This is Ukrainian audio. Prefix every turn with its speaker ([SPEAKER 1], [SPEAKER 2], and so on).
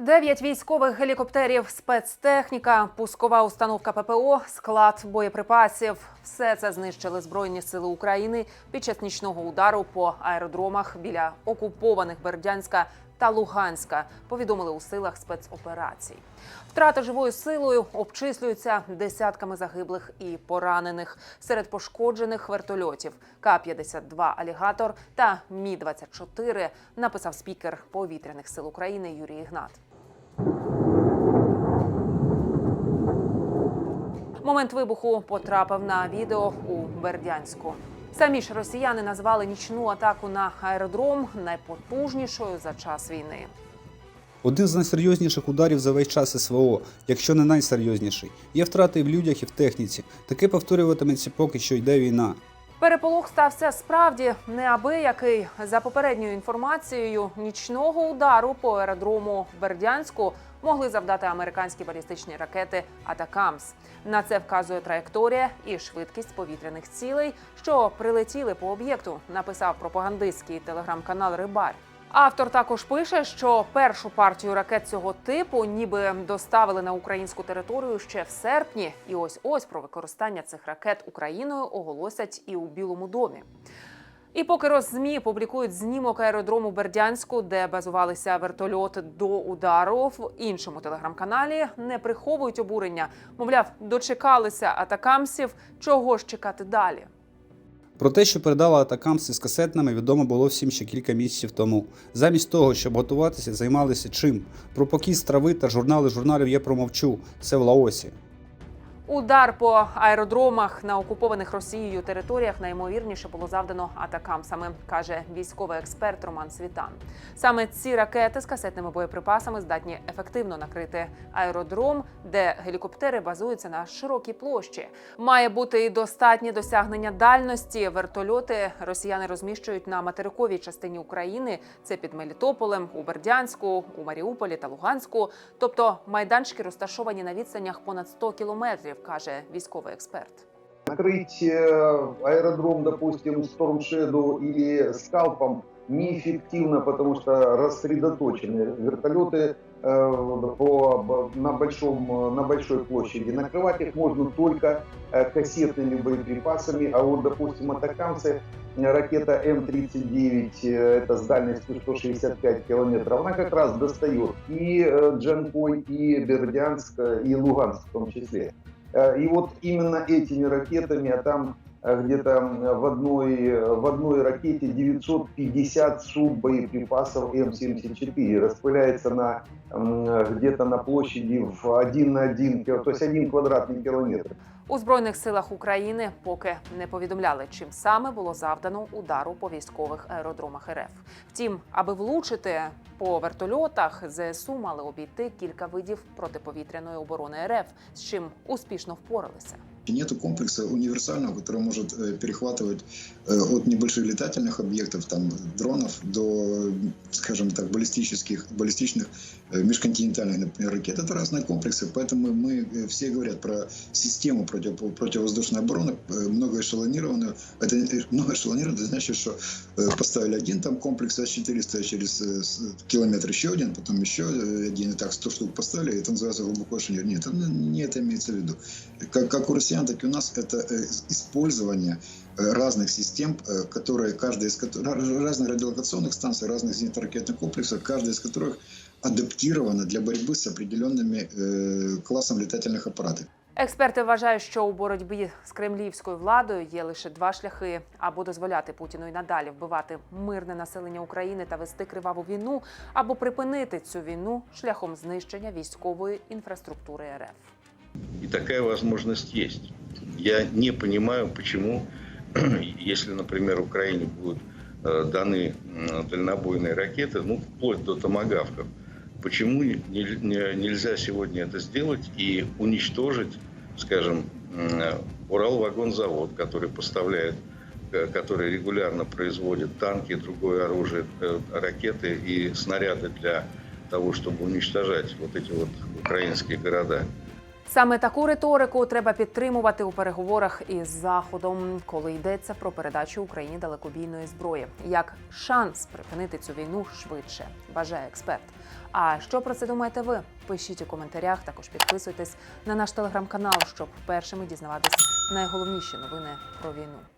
[SPEAKER 1] Дев'ять військових гелікоптерів, спецтехніка, пускова установка ППО, склад боєприпасів. Все це знищили Збройні сили України під час нічного удару по аеродромах біля окупованих Бердянська та Луганська. Повідомили у силах спецоперацій. Втрата живою силою обчислюються десятками загиблих і поранених серед пошкоджених вертольотів К-52 «Алігатор» та Мі-24, написав спікер повітряних сил України Юрій Ігнат. Момент вибуху потрапив на відео у Бердянську. Самі ж росіяни назвали нічну атаку на аеродром найпотужнішою за час війни.
[SPEAKER 2] Один з найсерйозніших ударів за весь час СВО, якщо не найсерйозніший. Є втрати в людях, і в техніці. Таке повторюватиметься, поки що йде війна.
[SPEAKER 1] Переполох стався справді неабиякий. За попередньою інформацією, нічного удару по аеродрому Бердянську могли завдати американські балістичні ракети Атакамс. На це вказує траєкторія і швидкість повітряних цілей, що прилетіли по об'єкту. Написав пропагандистський телеграм-канал Рибар. Автор також пише, що першу партію ракет цього типу ніби доставили на українську територію ще в серпні, і ось ось про використання цих ракет Україною оголосять і у Білому домі. І поки Роззмі публікують знімок аеродрому Бердянську, де базувалися вертольоти до удару, в іншому телеграм-каналі не приховують обурення. Мовляв, дочекалися атакамсів. Чого ж чекати далі?
[SPEAKER 2] Про те, що передала атакам з касетними, відомо було всім ще кілька місяців тому. Замість того, щоб готуватися, займалися чим? Про покіс трави та журнали журналів я промовчу. Це в Лаосі.
[SPEAKER 1] Удар по аеродромах на окупованих Росією територіях найімовірніше було завдано атакамсами, каже військовий експерт Роман Світан. Саме ці ракети з касетними боєприпасами здатні ефективно накрити аеродром, де гелікоптери базуються на широкій площі. Має бути і достатнє досягнення дальності. Вертольоти росіяни розміщують на материковій частині України. Це під Мелітополем, у Бердянську, у Маріуполі та Луганську. Тобто майданчики розташовані на відстанях понад 100 кілометрів, каже військовий експерт.
[SPEAKER 3] Накрыть э, аэродром, допустим, Storm Shadow или скалпом неэффективно, потому что рассредоточены вертолеты э, по, б- на, большом, на большой площади. Накрывать их можно только э, кассетными боеприпасами, а вот, допустим, атакамцы, э, ракета М-39, э, это с дальностью 165 километров, она как раз достает и э, Джанкой, и Бердянск, э, и Луганск в том числе. Э, И вот именно этими ракетами, а там э, где-то м, в одной, э, в одной ракете 950 суббоеприпасов М-74 распыляется на м, где-то на площади в 1 на 1, то есть 1 квадратный километр.
[SPEAKER 1] У збройних силах України поки не повідомляли, чим саме було завдано удару по військових аеродромах РФ. Втім, аби влучити по вертольотах, ЗСУ мали обійти кілька видів протиповітряної оборони РФ, з чим успішно впоралися.
[SPEAKER 4] Нету комплекса универсального, который может э, перехватывать э, от небольших летательных объектов, там, дронов, до, скажем так, баллистических, баллистичных э, межконтинентальных, например, ракет. Это разные комплексы, поэтому мы все говорят про систему против, противовоздушной обороны, многоэшелонированную. Это многоэшелонированное, это значит, что поставили один там комплекс С-400, через э, с- километр еще один, потом еще один, и так 100 штук поставили, это называется глубоко эшелонирование. Нет, не это имеется в виду как, как у россиян, так и у нас, это э, использование э, разных систем, э, которые, каждая из которых, разных радиолокационных станций, разных зенитно-ракетных комплексов, каждая из которых адаптирована для борьбы с определенными э, классом летательных аппаратов.
[SPEAKER 1] Експерти вважають, що у боротьбі з кремлівською владою є лише два шляхи: або дозволяти Путіну й надалі вбивати мирне населення України та вести криваву війну, або припинити цю війну шляхом знищення військової інфраструктури РФ.
[SPEAKER 5] И такая возможность есть. Я не понимаю, почему, если, например, Украине будут э, даны м, дальнобойные ракеты, ну, вплоть до томогавков, почему не- не- нельзя сегодня это сделать и уничтожить, скажем, м, Уралвагонзавод, который поставляет э, который регулярно производит танки, другое оружие, э, ракеты и снаряды для того, чтобы уничтожать вот эти вот украинские города.
[SPEAKER 1] Саме таку риторику треба підтримувати у переговорах із Заходом, коли йдеться про передачу Україні далекобійної зброї, як шанс припинити цю війну швидше, вважає експерт. А що про це думаєте ви? Пишіть у коментарях, також підписуйтесь на наш телеграм-канал, щоб першими дізнаватись найголовніші новини про війну.